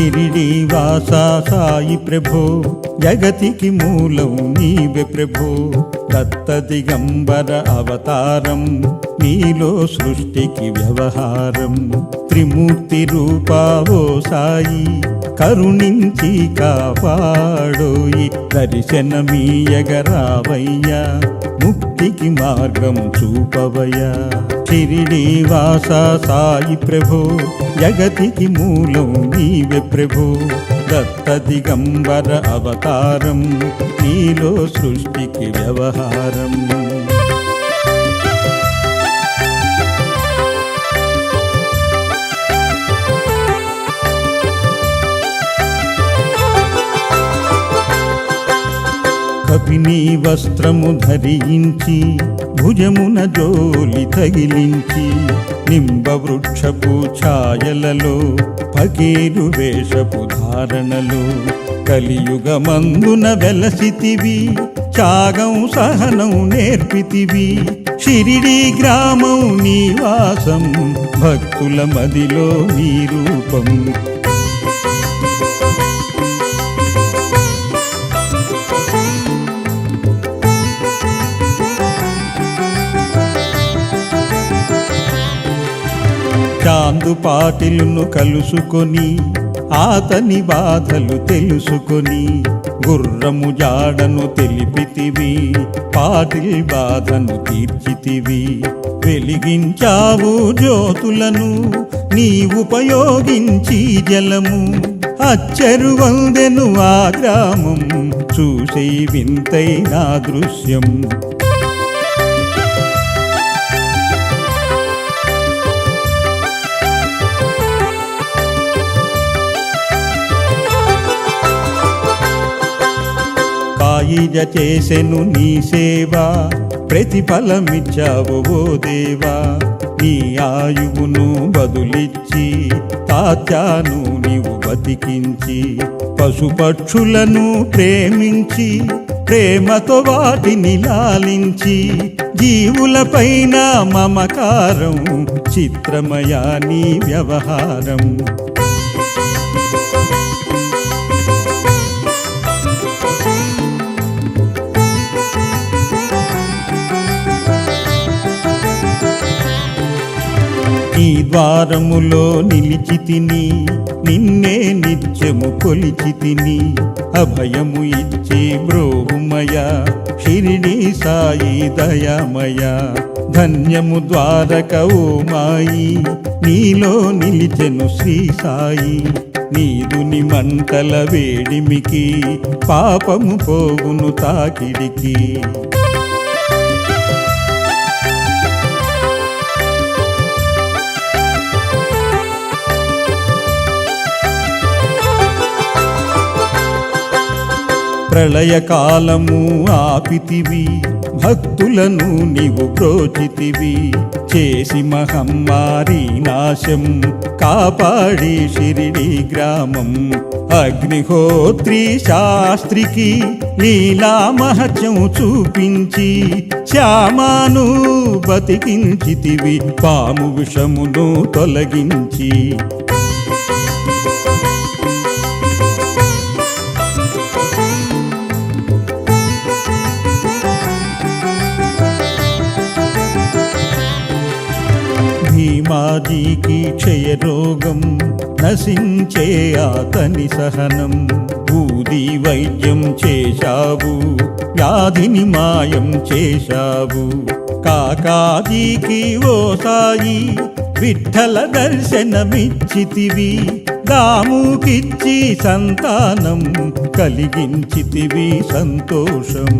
షిరిడి వాసా సాయి ప్రభో జగతికి మూలం నీవే ప్రభో. దత్త దిగంబర అవతారం నీలో సృష్టికి వ్యవహారం. త్రిమూర్తి రూపావో సాయి కరుణించి కాపాడోయి. దర్శనమీయగరావయ్యా ముక్తికి మార్గం చూపవయా షిరిడి వాస సాయి ప్రభో జగతికి మూలం నీవే ప్రభో. దత్త దిగంబర అవతారం నీలో సృష్టికి వ్యవహారం. కపిని వస్త్రము ధరించి భుజమున జోలి తగిలించి నింబ వృక్షపు ఛాయలలో పగేరు వేషపు ధారణలో కలియుగమందున వెలసితివి త్యాగం సహనం నేర్పితివి షిరిడి గ్రామం నీవాసం భక్తుల మదిలో నీ రూపం. నందు పాటిలును కలుసుకొని ఆతని బాధలు తెలుసుకొని గుర్రము జాడను తెలిపితివి పాటిల్ బాధను తీర్చితివి. వెలిగించావు జ్యోతులను నీ ఉపయోగించి జలము అచ్చరు వందెను ఆ గ్రామం చూసే వింతైన దృశ్యం. కాయిజ చేసెను నీ సేవ ప్రతిఫలమిచ్చావు ఓ దేవా. నీ ఆయువును బదులిచ్చి తాత్యాను నీవు బతికించి పశుపక్షులను ప్రేమించి ప్రేమతో వాటిని లాలించి జీవులపైన మమకారం చిత్రమయా నీ వ్యవహారం. నీ ద్వారములో నిలిచి తిని నిన్నే నిత్యము కొలిచి తిని అభయము ఇచ్చి బ్రోహుమయ షిరిడి సాయి దయామయ. ధన్యము ద్వారక ఓ మాయి నీలో నిలిచెను శ్రీ సాయి. నీదుని మంటల వేడిమికి పాపము పోగును తాకిడికి. ప్రళయకాలము ఆపితివి భక్తులను నీవు ప్రోచితివి. చేసి మహమ్మారి నాశం కాపాడి షిరిడి గ్రామం. అగ్నిహోత్రి శాస్త్రికి నీలా మహత్యం చూపించి శ్యామాను బతికించితివి. పాము విషమును తొలగించి భీమాజీకి క్షయరోగం నశించే అతని సహనం. బూది వైద్యం చేశావు వ్యాధిని మాయం చేశావు. కాకాజీకి ఓ సాయి విఠల దర్శనమిచ్చితివి. దాముకిచ్చి సంతానం కలిగించితివి సంతోషం.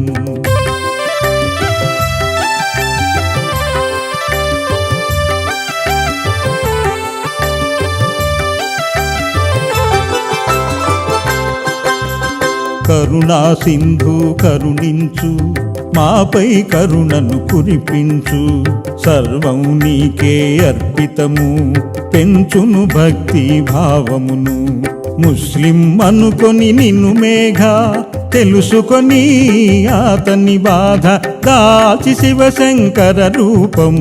కరుణా సింధు కరుణించు మాపై కరుణను కురిపించు. సర్వం నీకే అర్పితము పెంచును భక్తి భావమును. ముస్లిం అనుకొని నిన్ను మేఘ తెలుసుకొని అతని బాధ దాచి శివశంకర రూపం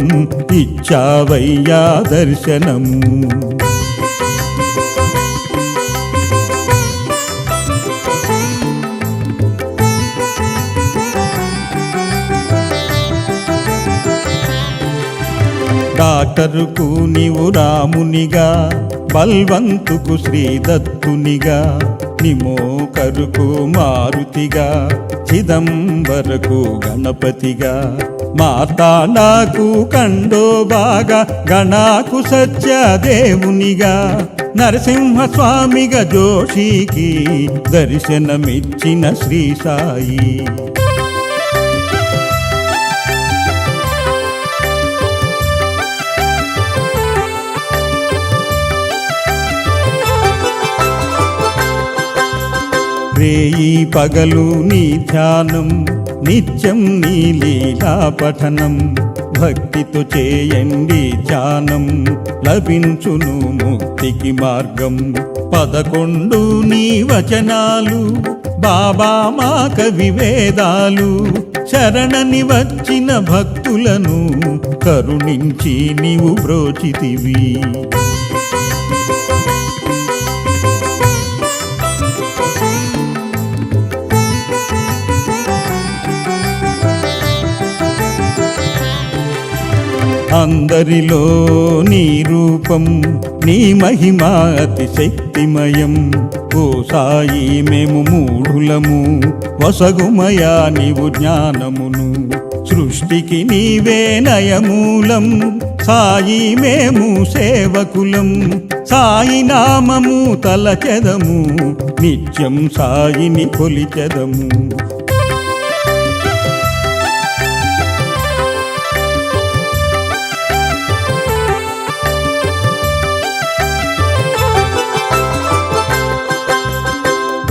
ఇచ్చావయ్యా దర్శనము. వాటరుకు నీవు రామునిగా బల్వంతుకు శ్రీదత్తునిగా నిమోకరుకు మారుతిగా చిదంబరకు గణపతిగా. మాతాండాకు కండో బాగా గణాకు సత్యదేవునిగా. నరసింహస్వామిగా జోషికి దర్శనమిచ్చిన శ్రీ సాయి. రేయి పగలు నీ ధ్యానం నిత్యం నీ లీలా పఠనం. భక్తితో చేయండి ధ్యానం లభించును ముక్తికి మార్గం. పదకొండు నీ వచనాలు బాబా మా కవి వేదాలు. శరణని వచ్చిన భక్తులను కరుణించి నీవు బ్రోచితివి. అందరిలో నీ రూపం నీ మహిమా అతి శక్తిమయం ఓ సాయి మేము మూఢులము వసగుమయా నీవు జ్ఞానమును. సృష్టికి నీవే నయమూలం సాయి మేము సేవకులం. సాయి నామము తలచెదము నిత్యం సాయిని కొలిచెదము.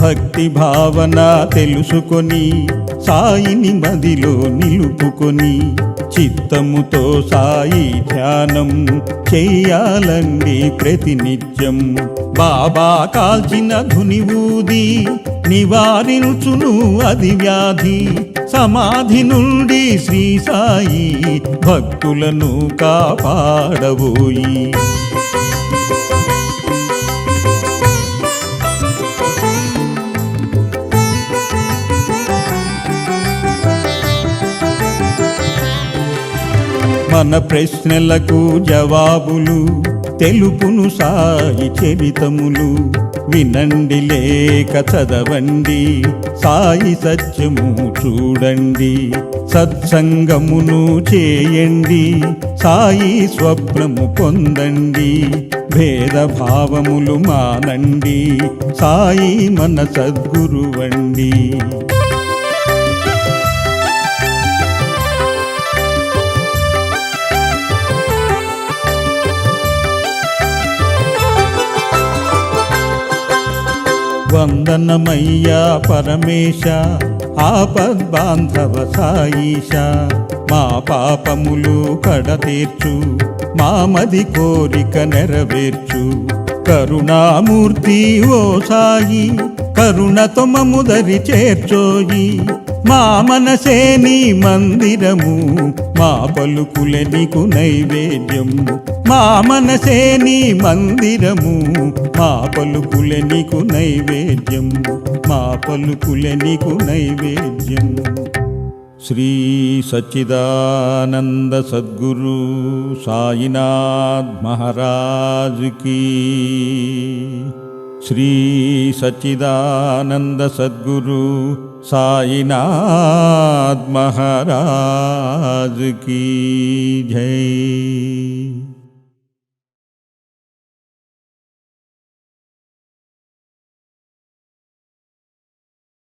భక్తి భావన తెలుసుకొని సాయిని మదిలో నిలుపుకొని చిత్తముతో సాయి ధ్యానం చేయాలండి ప్రతినిత్యం. బాబా కాల్చిన ధునివూది నివారించును అది వ్యాధి. సమాధి నుండి శ్రీ సాయి భక్తులను కాపాడబోయి. మన ప్రశ్నలకు జవాబులు తెలుపును సాయి చరితములు. వినండి లేక చదవండి సాయి సత్యము చూడండి. సత్సంగమును చేయండి సాయి స్వప్నము పొందండి. భేదభావములు మానండి సాయి మన సద్గురువండి. వందనమయ్యా పరమేశ ఆపద్బాంధవ సాయిష మా పాపములు కడతీర్చు మామది కోరిక నెరవేర్చు. కరుణామూర్తి ఓ సాయి కరుణతో మముదరి చేర్చోయి మా మనసే నీ మందిరము మా పలుకులే నీకు నైవేద్యం. మా మనసే నీ మందిరము మా పలుకులే నీకు నైవేద్యం. మా పలుకులే నీకు నైవేద్యం. శ్రీ సచ్చిదానంద సద్గురు సాయినాథ్ మహారాజుకి. శ్రీ సచ్చిదానంద సద్గురు साईनाथ महाराज की जय।